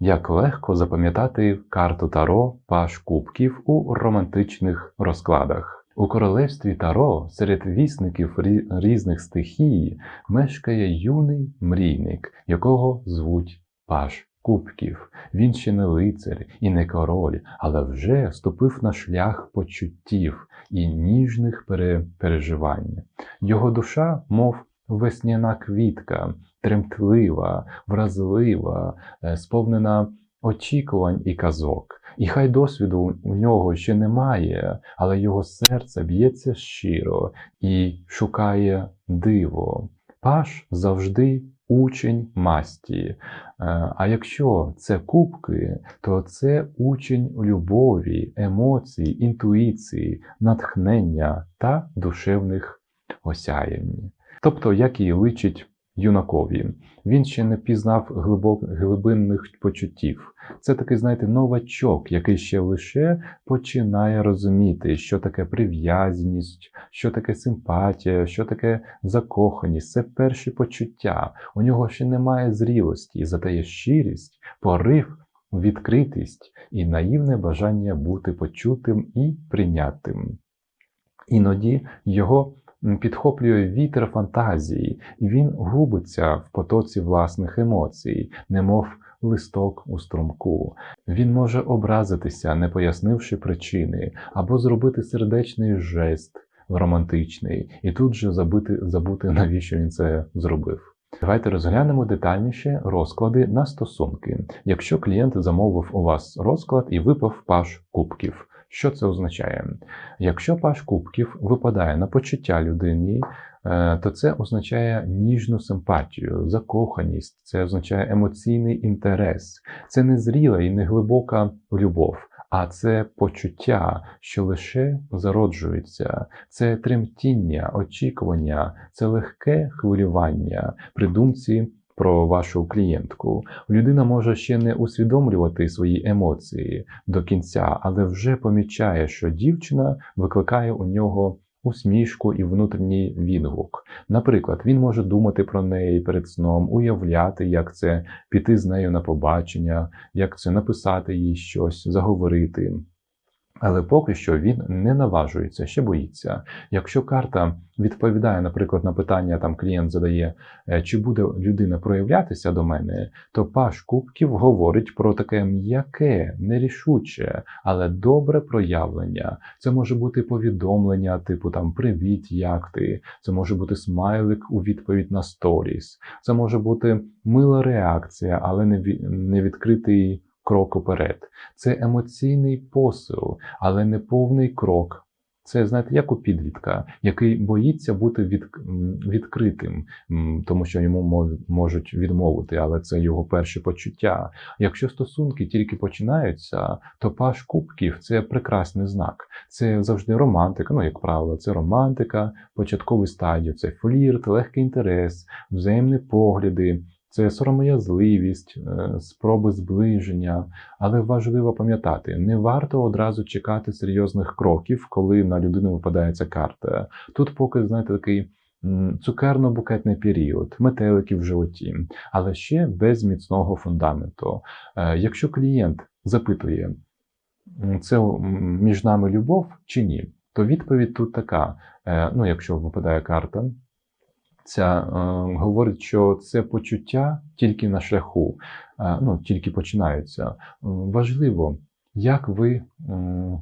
Як легко запам'ятати карту Таро Паш Кубків у романтичних розкладах. У королевстві Таро серед вісників різних стихій мешкає юний мрійник, якого звуть Паш Кубків. Він ще не лицар і не король, але вже ступив на шлях почуттів і ніжних пере- переживань. Його душа, мов весняна квітка, тремтлива, вразлива, е, сповнена очікувань і казок. І хай досвіду у нього ще немає, але його серце б'ється щиро і шукає диво. Паш завжди учень масті. Е, А якщо це кубки, то це учень любові, емоцій, інтуїції, натхнення та душевних осяянь. Тобто, як і личить юнакові, він ще не пізнав глибок, глибинних почуттів. Це такий, знаєте, новачок, який ще лише починає розуміти, що таке прив'язаність, що таке симпатія, що таке закоханість. Це перші почуття. У нього ще немає зрілості, зате є щирість, порив, відкритість і наївне бажання бути почутим і прийнятим. Іноді його підхоплює вітер фантазії, і він губиться в потоці власних емоцій, немов листок у струмку. Він може образитися, не пояснивши причини, або зробити сердечний жест романтичний, і тут же забути, забути, навіщо він це зробив. Давайте розглянемо детальніше розклади на стосунки. Якщо клієнт замовив у вас розклад і випав паш кубків. Що це означає? Якщо паш кубків випадає на почуття людині, е, то це означає ніжну симпатію, закоханість, це означає емоційний інтерес, це не зріла і не глибока любов, а це почуття, що лише зароджується, це тремтіння, очікування, це легке хвилювання при думці про вашу клієнтку. Людина може ще не усвідомлювати свої емоції до кінця, але вже помічає, що дівчина викликає у нього усмішку і внутрішній відгук. Наприклад, він може думати про неї перед сном, уявляти, як це піти з нею на побачення, як це написати їй щось, заговорити. Але поки що він не наважується, ще боїться. Якщо карта відповідає, наприклад, на питання, там клієнт задає, е, чи буде людина проявлятися до мене, то паш кубків говорить про таке м'яке, нерішуче, але добре проявлення. Це може бути повідомлення, типу там Привіт, як ти? Це може бути смайлик у відповідь на сторіс. Це може бути мила реакція, але не ві- не відкритий крок уперед. Це емоційний посил, але не повний крок. Це, знаєте, як у підлітка, який боїться бути від, відкритим, тому що йому можуть відмовити, але це його перші почуття. Якщо стосунки тільки починаються, то паш кубків це прекрасний знак. Це завжди романтика. Ну, як правило, це романтика, початковий стадій, це флірт, легкий інтерес, взаємні погляди. Це сором'язливість, е, спроби зближення, але важливо пам'ятати, не варто одразу чекати серйозних кроків, коли на людину випадає ця карта. Тут поки, знаєте, такий цукерно-букетний період, метелики в животі, але ще без міцного фундаменту. Е, Якщо клієнт запитує, це між нами любов чи ні, то відповідь тут така: е, ну, якщо випадає карта, ця е, говорить, що це почуття тільки на шляху, е, ну, тільки починаються. М, Важливо, як ви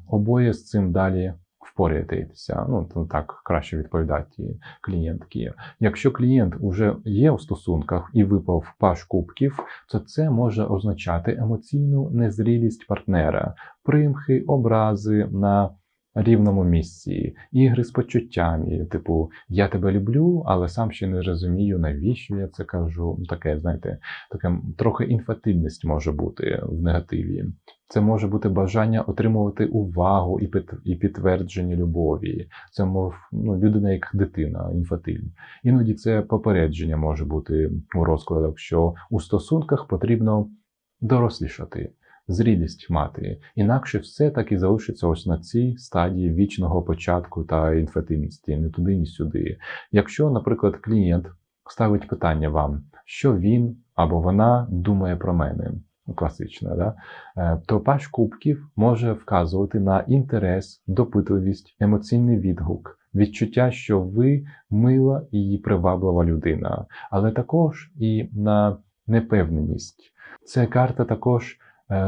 обоє з цим далі впораєтеся. Ну, то так краще відповідати клієнтки. Якщо клієнт вже є у стосунках і випав паш кубків, то це може означати емоційну незрілість партнера, примхи, образи на рівному місці, ігри з почуттями, типу я тебе люблю, але сам ще не розумію, навіщо я це кажу. Таке, знаєте, таке трохи інфатильність може бути в негативі. Це може бути бажання отримувати увагу і і підтвердження любові. Це мов ну, людина як дитина, інфатиль. Іноді це попередження може бути у розкладах, що у стосунках потрібно дорослішати зрілість мати, інакше все так і залишиться ось на цій стадії вічного початку та інфантильності, ні туди, ні сюди. Якщо, наприклад, клієнт ставить питання вам, що він або вона думає про мене, класична, да? Е, то паш кубків може вказувати на інтерес, допитливість, емоційний відгук, відчуття, що ви мила і приваблива людина, але також і на непевненість. Це карта також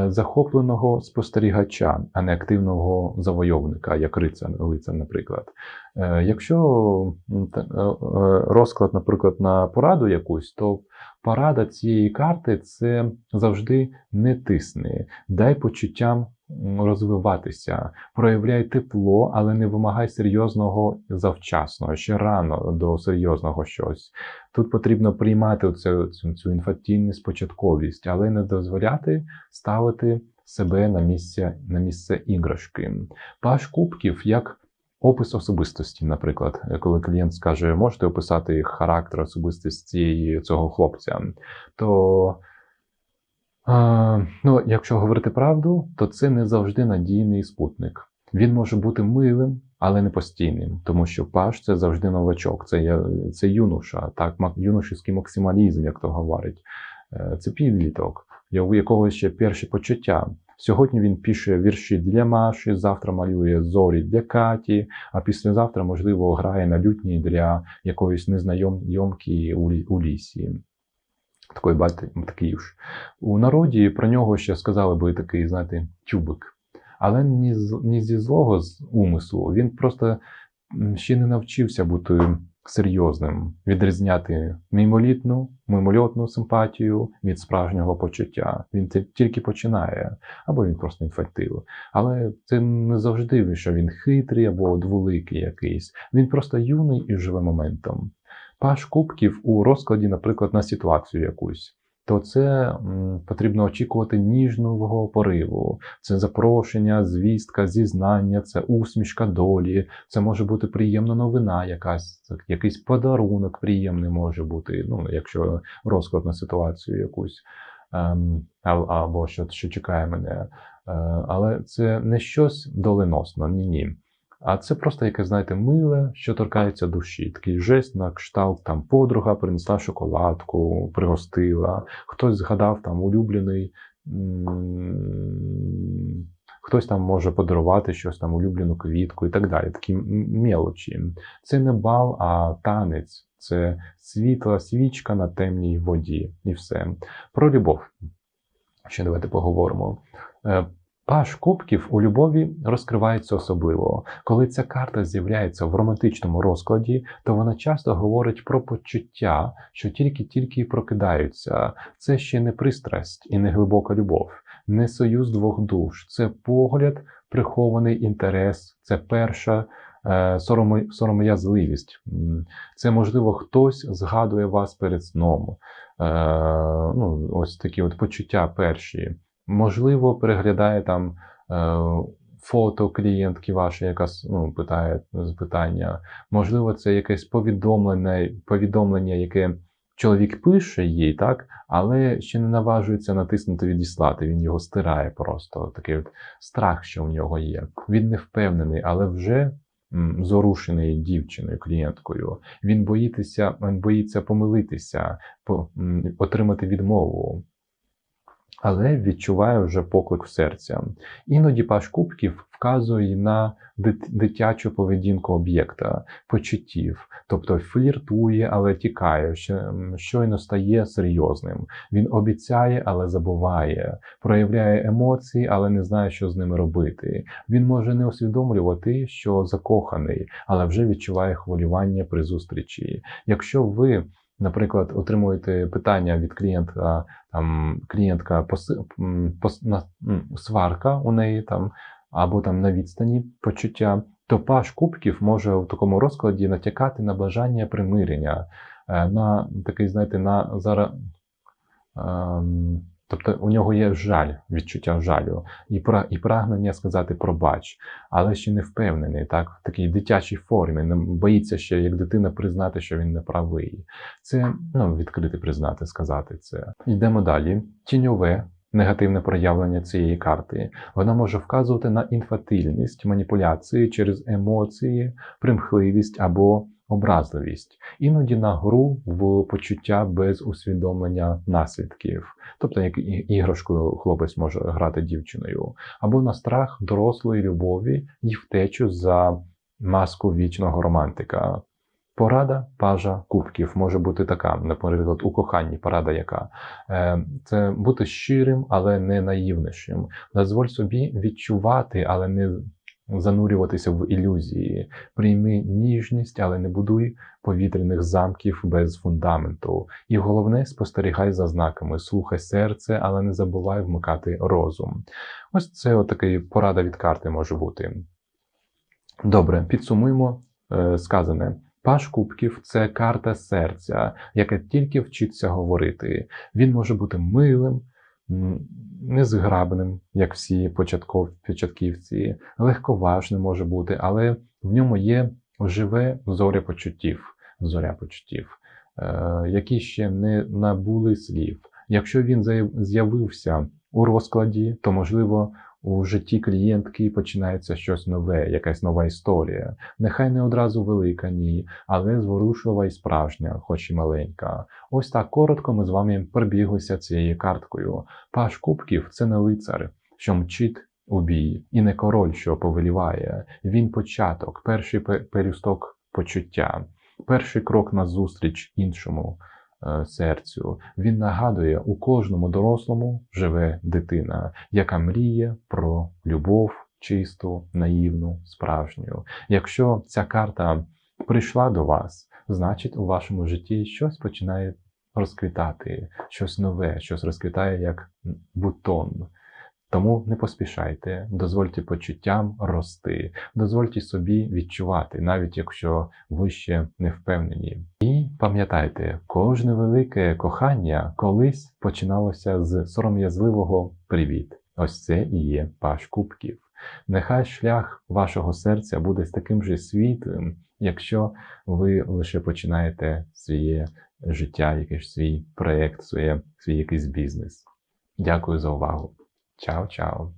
захопленого спостерігача, а не активного завойовника, як рицар, лицар, наприклад. Е, Якщо е, е, розклад, наприклад, на пораду якусь, то порада цієї карти це завжди не тисне, дай почуттям розвиватися, проявляй тепло, але не вимагай серйозного завчасно, ще рано до серйозного щось. Тут потрібно приймати цю, цю, цю інфантільність, початковість, але не дозволяти ставити себе на місце, на місце іграшки. Паш кубків як опис особистості, наприклад, коли клієнт скаже, можете описати характер особистості цього хлопця, то ну, якщо говорити правду, то це не завжди надійний спутник. Він може бути милим, але не постійним, тому що паш це завжди новачок, це, це юноша, так, юношеський максималізм, як то говорить. Е, Це підліток, у якого ще перші почуття. Сьогодні він пише вірші для Маші, завтра малює зорі для Каті, а післязавтра, можливо, грає на лютні для якоїсь незнайомки у лісі. Бачите, такий ж. У народі про нього ще сказали би такий, знаєте, тюбик. Але ні, з- ні зі злого з умислу. Він просто ще не навчився бути серйозним, відрізняти мимолітну, мимольотну симпатію від справжнього почуття. Він це тільки починає, або він просто інфантил. Але це не завжди, що він хитрий або двуликий якийсь. Він просто юний і живе моментом. Паш кубків у розкладі, наприклад, на ситуацію якусь. То це потрібно очікувати ніжного пориву. Це запрошення, звістка, зізнання, це усмішка долі, це може бути приємна новина, якась якийсь подарунок приємний може бути. Ну, якщо розклад на ситуацію якусь, ем, або що, що чекає мене. Е, але це не щось доленосно, ні ні. А це просто якесь, знаєте, миле, що торкається душі. Такий жест на кшталт, там подруга принесла шоколадку, пригостила, хтось згадав там улюблений. Хтось там може подарувати щось там улюблену квітку і так далі. Такі мелочі. Це не бал, а танець. Це світла свічка на темній воді. І все. Про любов. Ще давайте поговоримо. Паш кубків у любові розкривається особливо. Коли ця карта з'являється в романтичному розкладі, то вона часто говорить про почуття, що тільки-тільки прокидаються. Це ще не пристрасть і не глибока любов, не союз двох душ, це погляд, прихований інтерес, це перша е, соромо- сором'язливість. Це можливо хтось згадує вас перед сном. Е, ну, ось такі от почуття перші. Можливо, переглядає там е, фото клієнтки вашої, яка ну, питає питання. Можливо, це якесь повідомлення, повідомлення, яке чоловік пише їй, так, але ще не наважується натиснути відіслати. Він його стирає просто. Такий от страх, що в нього є. Він не впевнений, але вже зорушений дівчиною, клієнткою. Він боїться, він боїться помилитися, по, отримати відмову але відчуває вже поклик в серця. Іноді паш кубків вказує на дитячу поведінку об'єкта, почуттів, тобто фліртує, але тікає, щойно стає серйозним. Він обіцяє, але забуває, проявляє емоції, але не знає, що з ними робити. Він може не усвідомлювати, що закоханий, але вже відчуває хвилювання при зустрічі. Якщо ви Наприклад, отримуєте питання від клієнта, там клієнтка пос, сварка у неї там, або там на відстані почуття, то паш кубків може в такому розкладі натякати на бажання примирення, е, на такий, знаєте, на зараз. Ем, тобто у нього є жаль, відчуття жалю, і, пра, і прагнення сказати пробач, але ще не впевнений, так, в такій дитячій формі, не боїться ще як дитина признати, що він не правий. Це ну, відкрити признати, сказати це. Йдемо далі. Тіньове. Негативне проявлення цієї карти. Вона може вказувати на інфантильність, маніпуляції через емоції, примхливість або образливість, іноді на гру в почуття без усвідомлення наслідків, тобто як іграшкою хлопець може грати дівчиною, або на страх дорослої любові і втечу за маску вічного романтика. Порада пажа кубків може бути така, наприклад, у коханні порада яка Е, це бути щирим, але не наївнішим. Дозволь собі відчувати, але не занурюватися в ілюзії. Прийми ніжність, але не будуй повітряних замків без фундаменту. І головне, спостерігай за знаками, слухай серце, але не забувай вмикати розум. Ось це отакий порада від карти може бути. Добре, підсумуємо е, сказане. Паш кубків це карта серця, яка тільки вчиться говорити. Він може бути милим, незграбним, як всі початков, початківці, легковажним може бути, але в ньому є живе зоря почуттів, зоря почуттів, е, які ще не набули слів. Якщо він з'явився у розкладі, то можливо у житті клієнтки починається щось нове, якась нова історія. Нехай не одразу велика, ні, але зворушлива і справжня, хоч і маленька. Ось так коротко ми з вами пробіглися цією карткою. Паш кубків це не лицар, що мчить у бій, і не король, що повеліває. Він початок, перший пе- пелюсток почуття, перший крок назустріч іншому. Е, Серцю він нагадує, у кожному дорослому живе дитина, яка мріє про любов чисту, наївну, справжню. Якщо ця карта прийшла до вас, значить у вашому житті щось починає розквітати, щось нове, щось розквітає як бутон. Тому не поспішайте, дозвольте почуттям рости, дозвольте собі відчувати, навіть якщо ви ще не впевнені. І пам'ятайте, кожне велике кохання колись починалося з сором'язливого привіт. Ось це і є паш кубків. Нехай шлях вашого серця буде таким же світлим, якщо ви лише починаєте своє життя, якийсь свій проєкт, своє, свій якийсь бізнес. Дякую за увагу. Ciao, ciao.